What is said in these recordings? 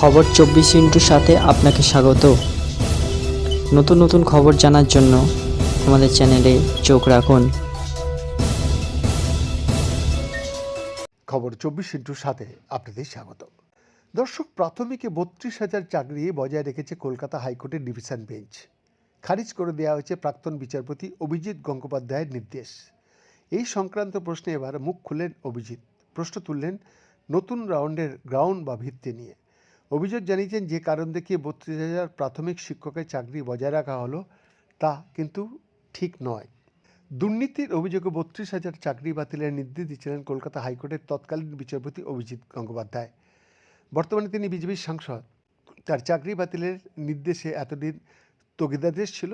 খবর চব্বিশ ইন্টুর সাথে আপনাকে স্বাগত। নতুন নতুন খবর জানার জন্য আমাদের চ্যানেলে চোখ রাখুন। খবর চব্বিশ ইন্টুর সাথে আপনাদের স্বাগত। দর্শক, প্রাথমিকে বত্রিশ হাজার চাকরি বজায় রেখেছে কলকাতা হাইকোর্টের ডিভিশন বেঞ্চ। খারিজ করে দেওয়া হয়েছে প্রাক্তন বিচারপতি অভিজিৎ গঙ্গোপাধ্যায়ের নির্দেশ। এই সংক্রান্ত প্রশ্নে এবার মুখ খুললেন অভিজিৎ। প্রশ্ন তুললেন, নতুন রাউন্ডের গ্রাউন্ড বা ভিত্তি নিয়ে। অভিযোগ জানিয়েছেন, যে কারণ দেখিয়ে বত্রিশ হাজার প্রাথমিক শিক্ষকের চাকরি বজায় রাখা হলো, তা কিন্তু ঠিক নয়। দুর্নীতির অভিযোগে বত্রিশ হাজার চাকরি বাতিলের নির্দেশ দিয়েছিলেন কলকাতা হাইকোর্টের তৎকালীন বিচারপতি অভিজিৎ গঙ্গোপাধ্যায়। বর্তমানে তিনি বিজেপির সাংসদ। তার চাকরি বাতিলের নির্দেশে এতদিন স্থগিতাদেশ ছিল।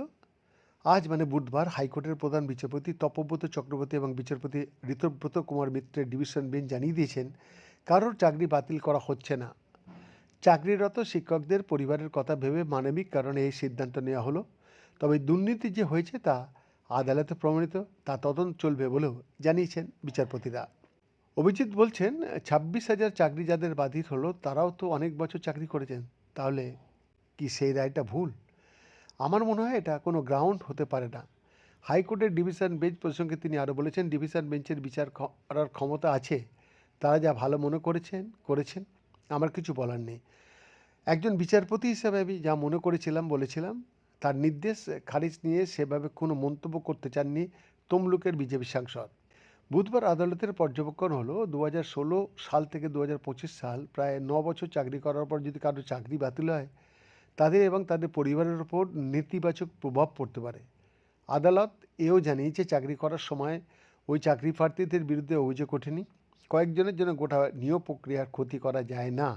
আজ মানে বুধবার হাইকোর্টের প্রধান বিচারপতি তপব্রত চক্রবর্তী এবং বিচারপতি ঋতব্রত কুমার মিত্রের ডিভিশন বেঞ্চ জানিয়ে দিয়েছেন, কারোর চাকরি বাতিল করা হচ্ছে না। চাকরিরত শিক্ষকদের পরিবারের কথা ভেবে মানবিক কারণে এই সিদ্ধান্ত নেওয়া হলো। তবে দুর্নীতি যে হয়েছে তা আদালতে প্রমাণিত, তা তদন্ত চলবে বলেও জানিয়েছেন বিচারপতিরা। অভিজিৎ বলছেন, ছাব্বিশ হাজার চাকরি যাদের বাতিল হলো, তারাও তো অনেক বছর চাকরি করেছেন। তাহলে কি সেই রায়টা ভুল? আমার মনে হয় এটা কোনো গ্রাউন্ড হতে পারে না। হাইকোর্টের ডিভিশন বেঞ্চ প্রসঙ্গে তিনি আরও বলেছেন, ডিভিশন বেঞ্চের বিচার করার ক্ষমতা আছে। তারা যা ভালো মনে করেছেন করেছেন। আমার কিছু বলার নেই। একজন বিচারপতি হিসেবে আমি যা মনে করেছিলাম, বলেছিলাম, তার নির্দেশ খারিজ নিয়ে সেভাবে কোনো মন্তব্য করতে চাননি তমলুকের বিজেপি সাংসদ। বুধবার আদালতের পর্যবেক্ষণ হলো দু হাজার ষোলো সাল থেকে দু হাজার পঁচিশ সাল প্রায় ন বছর চাকরি করার পর যদি কারও চাকরি বাতিল হয়, তাদের এবং তাদের পরিবারের ওপর নেতিবাচক প্রভাব পড়তে পারে। আদালত এও জানিয়েছে, চাকরি করার সময় ওই চাকরি প্রার্থীদের বিরুদ্ধে অভিযোগ ওঠেনি। কয়েকজনের জন্য গোটা নিয়োগ প্রক্রিয়ার ক্ষতি করা যায় না।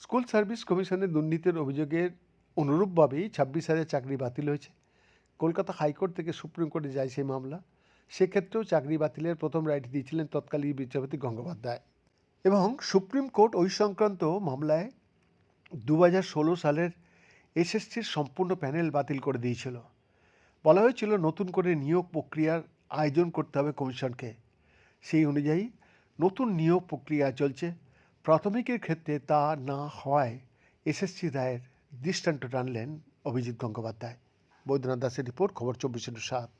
স্কুল সার্ভিস কমিশনের দুর্নীতির অভিযোগের অনুরূপভাবেই ছাব্বিশ হাজার চাকরি বাতিল হয়েছে। কলকাতা হাইকোর্ট থেকে সুপ্রিম কোর্টে যায় সেই মামলা। সেক্ষেত্রেও চাকরি বাতিলের প্রথম রায়টি দিয়েছিলেন তৎকালীন বিচারপতি গঙ্গোপাধ্যায়। এবং সুপ্রিম কোর্ট ওই সংক্রান্ত মামলায় দু ষোলো সালের এসএসসির সম্পূর্ণ প্যানেল বাতিল করে দিয়েছিল। বলা হয়েছিল নতুন করে নিয়োগ প্রক্রিয়ার আয়োজন করতে হবে কমিশনকে। সেই অনুযায়ী নতুন নিয়োগ প্রক্রিয়া চলছে। প্রাথমিকের ক্ষেত্রে তা না হওয়ায় এসএসসি রায়ের দৃষ্টান্ত টানলেন অভিজিৎ গঙ্গোপাধ্যায়। বৈদ্যনাথ দাসের রিপোর্ট, খবর চব্বিশ সাত।